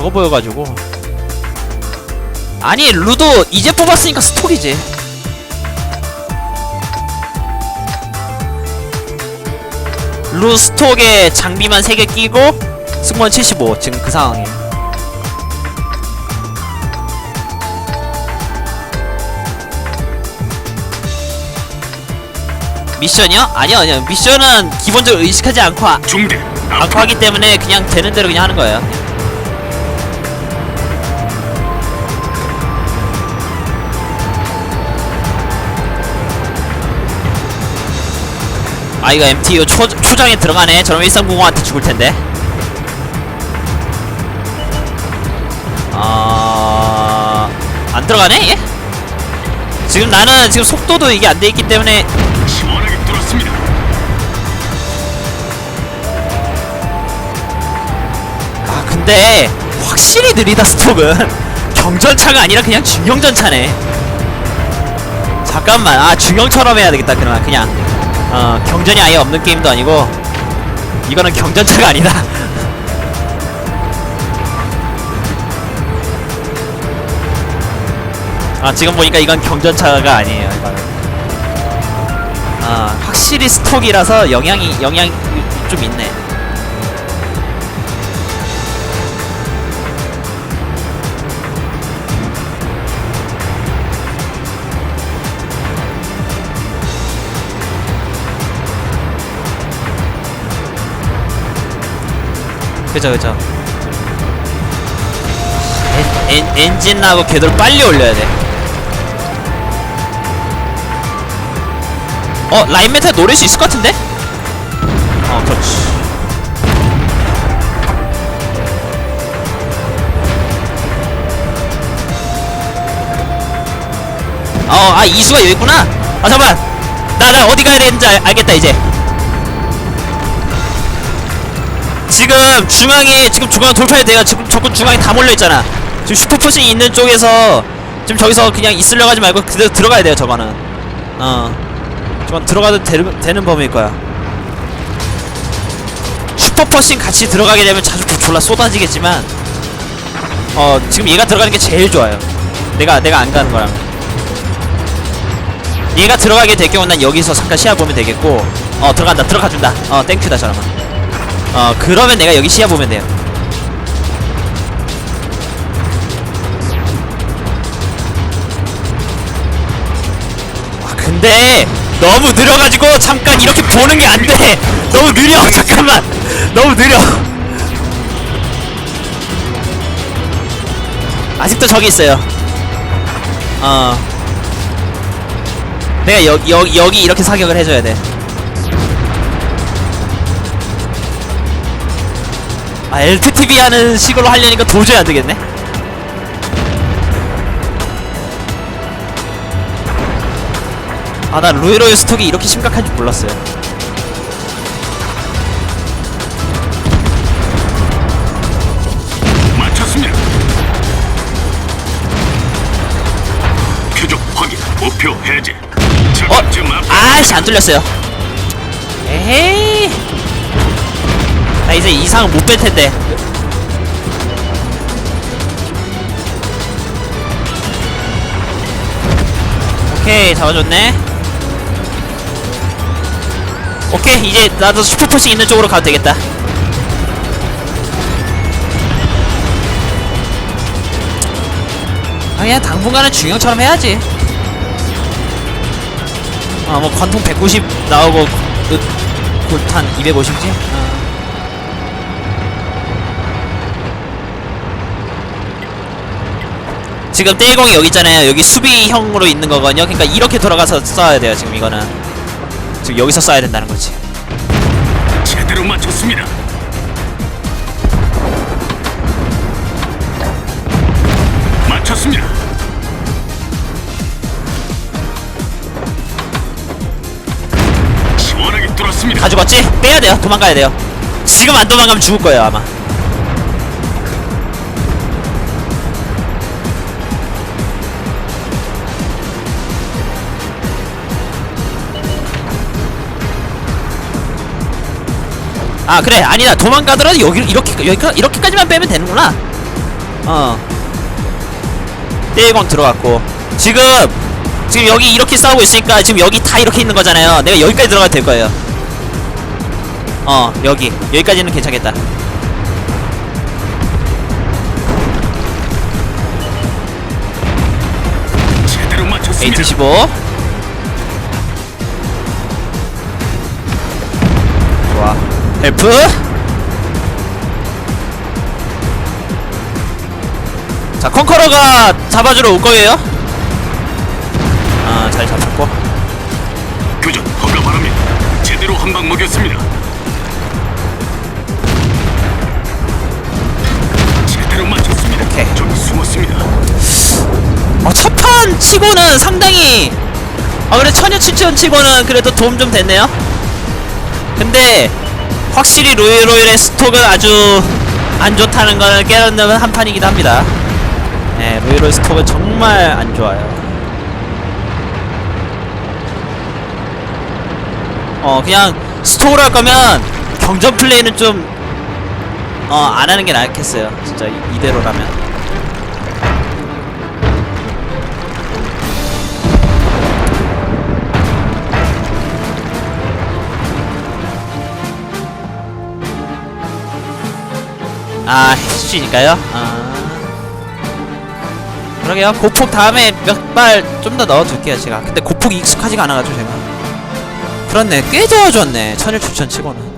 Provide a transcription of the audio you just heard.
적어 보여가지고. 아니 루도 이제 뽑았으니까 스톡이지. 루 스톡에 장비만 3개 끼고 승무원 75 지금 그 상황이에요. 미션이요? 아니요 아니요. 미션은 기본적으로 의식하지 않고 아- 중대. 않고 하기 때문에 그냥 되는 대로 그냥 하는 거예요 아 이거 MTU 초, 초장에 들어가네. 저럼 1390한테 죽을 텐데. 아... 안 들어가네 얘? 지금 나는 지금 속도도 이게 안 돼 있기 때문에. 아 근데 확실히 느리다 스톡은. 경전차가 아니라 그냥 중형전차네. 잠깐만. 아 중형처럼 해야 되겠다 그러면. 그냥 어 경전이 아예 없는 게임도 아니고 이거는 경전차가 아니다. 아 지금 보니까 이건 경전차가 아니에요 이거는. 아 확실히 스톡이라서 영향이 영향이 좀 있네 그죠 그죠. 엔, 엔, 엔진하고 궤도를 빨리 올려야 돼. 어? 라인 메탈 노릴 수 있을 것 같은데? 어 그렇지. 어아 이수가 여기 있구나. 아 잠깐만. 나 나 어디 가야 되는지 알, 알겠다 이제 지금 중앙에 지금 중앙 돌파해야 돼요. 지금 적군 중앙에 다 몰려 있잖아. 지금 슈퍼포싱 있는 쪽에서 지금 저기서 그냥 있으려고 하지 말고 그대로 들어가야 돼요. 저거는. 어. 저건 들어가도 되는, 되는 범위일 거야. 슈퍼포싱 같이 들어가게 되면 자주 졸라 쏟아지겠지만 어 지금 얘가 들어가는 게 제일 좋아요. 내가 내가 안 가는 거랑. 얘가 들어가게 될 경우 난 여기서 잠깐 시야 보면 되겠고 어 들어간다 들어가준다 어 땡큐다 저러면 어 그러면 내가 여기 시야 보면 돼요. 아 근데 너무 느려가지고 잠깐 이렇게 보는 게 안 돼. 너무 느려. 잠깐만. 너무 느려. 아직도 저기 있어요. 어. 내가 여, 여, 여기 이렇게 사격을 해줘야 돼 아 LTTV 하는 식으로 하려니까 도저히 안 되겠네. 아나 루이로의 스톡이 이렇게 심각한 줄 몰랐어요. 맞췄습니다 표적 확인 목표 해제 어? 아씨 안 뚫렸어요. 에헤이. 나 이제 이상은 못뺄 텐데. 오케이 잡아줬네. 오케이 이제 나도 슈퍼포싱 있는 쪽으로 가도 되겠다. 아 그냥 당분간은 중형처럼 해야지. 아뭐 관통 190 나오고 으, 골탄 250지? 어. 지금 떼공이 여기 있잖아요. 여기 수비형으로 있는 거거든요. 그러니까 이렇게 돌아가서 쏴야 돼요 지금 이거는. 지금 여기서 쏴야 된다는 거지. 제대로 맞췄습니다. 맞췄습니다. 시원하게 뚫었습니다. 다 죽었지? 빼야 돼요. 도망가야 돼요. 지금 안 도망가면 죽을 거예요 아마 아 그래. 아니다 도망가더라도 여기 이렇게 여기 이렇게까지만 빼면 되는구나. 어. 떼이광 들어갔고. 지금 지금 여기 이렇게 싸우고 있으니까 지금 여기 다 이렇게 있는 거잖아요. 내가 여기까지 들어가도 될 거예요. 어 여기. 여기까지는 괜찮겠다. 제대로 15 F. 자 컨커러가 잡아주러 올 거예요. 아 잘 잡았고. 교전 허가 바랍니다. 제대로 한 방 먹였습니다. 제대로 맞췄습니다. 오케이. 좀 숨었습니다. 어 첫판 치고는 상당히 아 그래 천여 칠천 치고는 그래도 도움 좀 됐네요. 근데 확실히 로이로일의 스톡은 아주 안 좋다는 걸 깨닫는 한 판이기도 합니다. 네 로이로일 스톡은 정말 안 좋아요. 어 그냥 스톡을 할 거면 경전 플레이는 좀 어 안 하는 게 낫겠어요. 진짜 이, 이대로라면 아, 해주시니까요? 아. 그러게요. 고폭 다음에 몇 발 좀 더 넣어둘게요, 제가. 근데 고폭이 익숙하지가 않아가지고, 제가. 그렇네. 꽤 저어줬네. 천일 추천 치고는.